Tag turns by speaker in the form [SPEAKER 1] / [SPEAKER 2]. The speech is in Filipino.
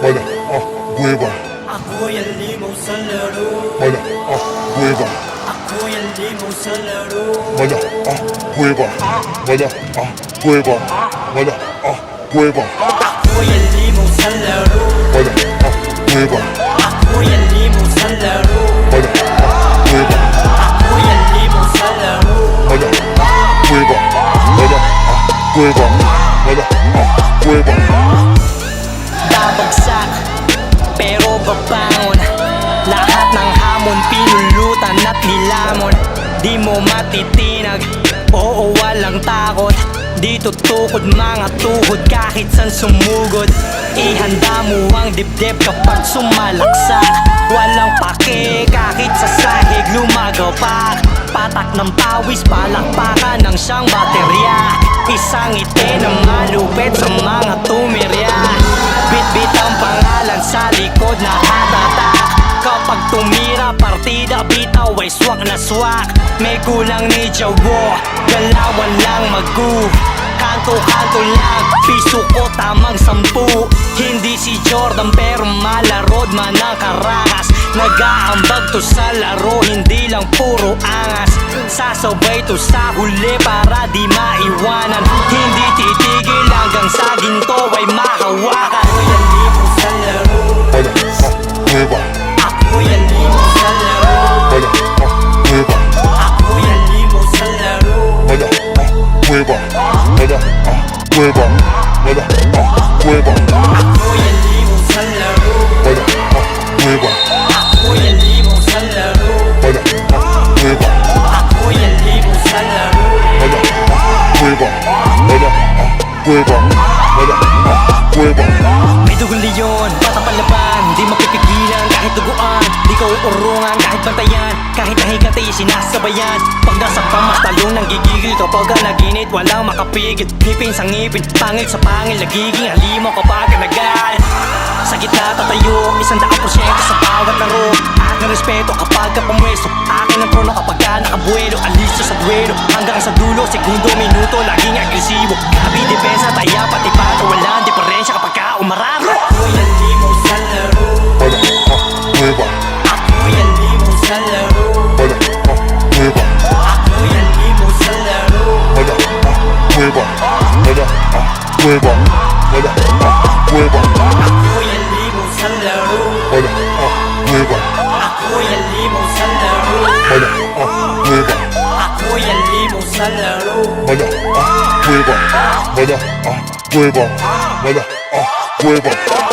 [SPEAKER 1] 맞아. 어
[SPEAKER 2] 무해봐. 맞아.
[SPEAKER 1] 어 무해봐.
[SPEAKER 2] 맞아. 어 무해봐. 맞아. 어
[SPEAKER 1] 무해봐.
[SPEAKER 2] 맞아. 어
[SPEAKER 1] 무해봐. 맞아.
[SPEAKER 2] 어
[SPEAKER 1] 무해봐. 맞아. 어
[SPEAKER 2] 무해봐. 맞아. 무해봐.
[SPEAKER 1] 맞아. 어 무해봐. Hamon pinulutan at nilamon. Di mo matitinag, oo walang takot. Dito tukod mga tuhod kahit san sumugod. Ihanda mo ang dibdib kapag sumalaksak. Walang pake kahit sa sahig lumagapak Patak ng pawis, palakpakan ng siyang baterya. Isang ite na malupit sa mga partida bitaw ay swak na swak. May kulang ni Jawo, galawan lang magu. Kanto-kanto lang, piso ko tamang sampu. Hindi si Jordan pero malarod man ang karakas. Nag-aambag to sa laro, hindi lang puro angas. Sasabay to sa huli para di maiwanan. Hindi titigil hanggang sa ginto ay mahawakan huevón,
[SPEAKER 2] mira, ah,
[SPEAKER 1] huevón,
[SPEAKER 2] mira, ah,
[SPEAKER 1] huevón.
[SPEAKER 2] Mira, ah, huevón. Mira, ah, huevón. Mira, ah,
[SPEAKER 1] huevón.
[SPEAKER 2] Mira, ah,
[SPEAKER 1] huevón. Bantayan Kahit nahigat ay sinasabayan. Pag nasa pamas talong nang gigigil Kapag ka naginit. Walang makapigil Ngipin sa ngipin, pangil sa pangil Nagiging halimaw kapag ka nagal Sa gitna tatayo, isang daang porsyento sa bawat laro. Aking respeto kapag ka pumwesto Akin ang trono kapag ka nakabuelo. Alisto sa duelo hanggang sa dulo Segundo, minuto, quê bọn quê bọn quê bọn quê bọn quê bọn
[SPEAKER 2] Mada, ah,
[SPEAKER 1] quê bọn
[SPEAKER 2] Mada, ah,
[SPEAKER 1] quê bọn
[SPEAKER 2] Mada, ah, quê bọn